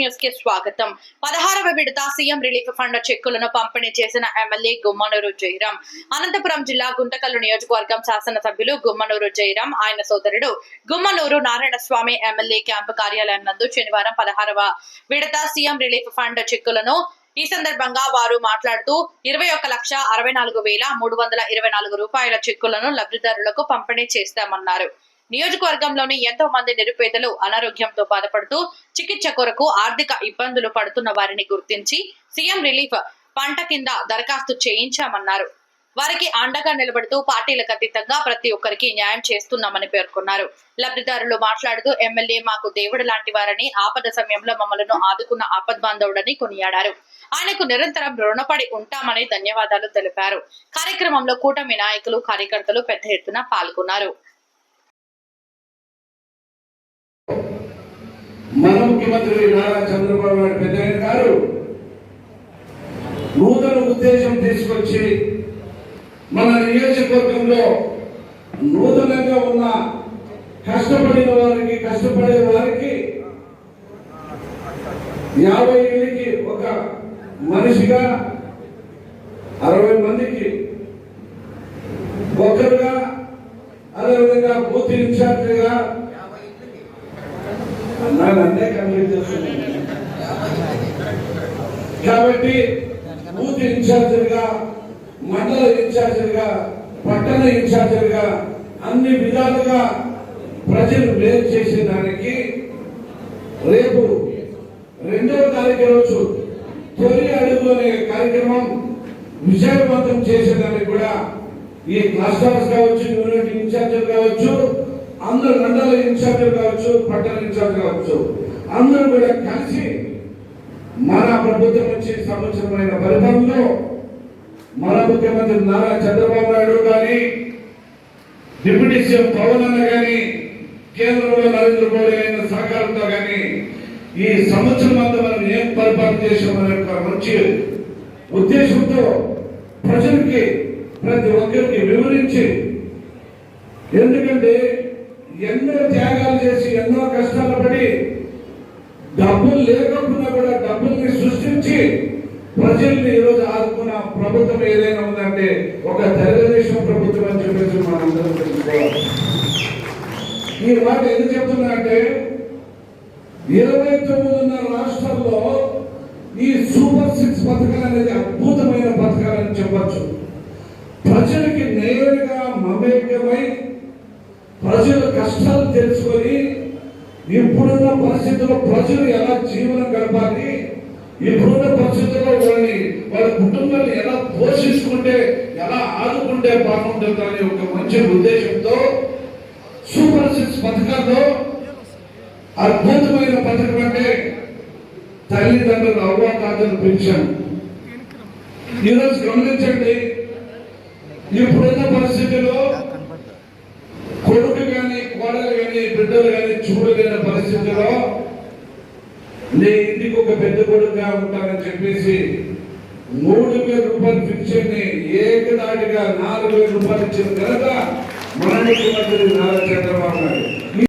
న్యూస్కి స్వాగతం. పదహారవ విడత సీఎం రిలీఫ్ ఫండ్ చెక్కులను పంపిణీ చేసిన ఎమ్మెల్యే గుమ్మనూరు జయరాం. అనంతపురం జిల్లా గుంటకల్లు నియోజకవర్గం శాసనసభ్యులు గుమ్మనూరు జయరాం ఆయన సోదరుడు గుమ్మనూరు నారాయణ స్వామి ఎమ్మెల్యే క్యాంపు కార్యాలయం నందు శనివారం పదహారవ విడత సీఎం రిలీఫ్ ఫండ్ చెక్కులను ఈ సందర్భంగా వారు మాట్లాడుతూ ఇరవై ఒక్క లక్ష అరవై నాలుగు వేల మూడు వందల ఇరవై నాలుగు రూపాయల చెక్కులను లబ్ధిదారులకు పంపిణీ చేస్తామన్నారు. నియోజకవర్గంలోని ఎంతో మంది నిరుపేదలు అనారోగ్యంతో బాధపడుతూ చికిత్స కొరకు ఆర్థిక ఇబ్బందులు పడుతున్న వారిని గుర్తించి సీఎం రిలీఫ్ పంట కింద దరఖాస్తు చేయించామన్నారు. వారికి అండగా నిలబడుతూ పార్టీలకు అతీతంగా ప్రతి ఒక్కరికి న్యాయం చేస్తున్నామని పేర్కొన్నారు. లబ్ధిదారులు మాట్లాడుతూ ఎమ్మెల్యే మాకు దేవుడు లాంటి వారని ఆపద సమయంలో మమ్మలను ఆదుకున్న ఆపద్బాంధవుడని కొనియాడారు. ఆయనకు నిరంతరం రుణపడి ఉంటామని ధన్యవాదాలు తెలిపారు. కార్యక్రమంలో కూటమి నాయకులు కార్యకర్తలు పెద్ద ఎత్తున పాల్గొన్నారు. మన ముఖ్యమంత్రి నారా చంద్రబాబు నాయుడు పెద్ద గారు నూతన ఉద్దేశం తీసుకొచ్చి మన నియోజకవర్గంలో నూతనంగా ఉన్న కష్టపడిన వారికి కష్టపడే వారికి యాభై ఏళ్ళకి ఒక మనిషిగా అరవై మందికి ఒకరుగా అదేవిధంగా బూత్ ఇన్ఛార్జిగా నన్ను అన్నే కంప్లీట్ చేస్తున్నాను కాబట్టి బూత్ ఇన్ఛార్జిగా మండల ఇన్ఛార్జిగా పట్టణ ఇన్ఛార్జిగా అన్ని విధాలుగా ప్రజలు మేలు చేసేదానికి రేపు రెండవ తారీఖు రోజు తొలి అడుగు అనే కార్యక్రమం విజయవంతం చేసేదానికి కూడా ఈ క్లస్టర్స్ కావచ్చు యూనిట్ ఇన్ఛార్జీలు కావచ్చు అందరు మండల ఇన్ఛార్జీలు కావచ్చు పట్టణ ఇన్ఛార్జ్ కావచ్చు అందరూ కూడా కలిసి మన ప్రభుత్వం నుంచి సంవత్సరమైన పరిపాలనలో మన ముఖ్యమంత్రి నారా చంద్రబాబు నాయుడు కానీ డిప్యూటీ సీఎం పవన్ అన్న కానీ కేంద్రంలో నరేంద్ర మోడీ అయిన సహకారంతో కానీ ఈ సంవత్సరం అంతా మనం ఏం పరిపాలన చేసామనే ఒక మంచి ఉద్దేశంతో ప్రజలకి ప్రతి ఒక్కరికి వివరించి ఎందుకంటే ఎన్నో త్యాగాలు చేసి ఎన్నో కష్టాలు పడి డబ్బులు లేకపోయినా కూడా డబ్బుల్ని సృష్టించి ప్రజల్ని ఈరోజు ఆదుకున్న ప్రభుత్వం ఏదైనా ఉందంటే ఒక తెలుగుదేశం ప్రభుత్వం అని చెప్పేసి మనందరం తెలుసుకోవాలి. ఈ మాట ఎందుకు చెప్తున్నా అంటే ఇరవై తొమ్మిదిన్న రాష్ట్రాల్లో ఈ సూపర్ సిక్స్ పథకాలు అనేది అద్భుతమైన పథకాలని చెప్పచ్చు. ప్రజలకి నేరుగా మమేకమై ప్రజల కష్టాలు తెలుసుకొని ఇప్పుడున్న పరిస్థితుల్లో ప్రజలు ఎలా జీవనం గడపాలి ఇప్పుడున్న పరిస్థితుల్లో వాళ్ళని వాళ్ళ కుటుంబాన్ని ఎలా పోషించుకుంటే ఎలా ఆదుకుంటే బాగుంటుంది అనే ఒక మంచి ఉద్దేశంతో సూపర్ సిక్స్ పథకాల్లో అద్భుతమైన పథకం అంటే తల్లిదండ్రులు అవ్వాతాతలు పెంచాం. ఈరోజు గమనించండి ఇప్పుడున్న పరిస్థితుల్లో కానీ బిడ్డలు కానీ చూడలేని పరిస్థితుల్లో నీ ఇంటికి ఒక పెద్ద కొడుకుగా ఉంటానని చెప్పేసి మూడు వేల రూపాయలు ఫిక్షన్ని నాలుగు వేల రూపాయలు ఇచ్చిన ఘనత మన ముఖ్యమంత్రి నారా చంద్రబాబు నాయుడు.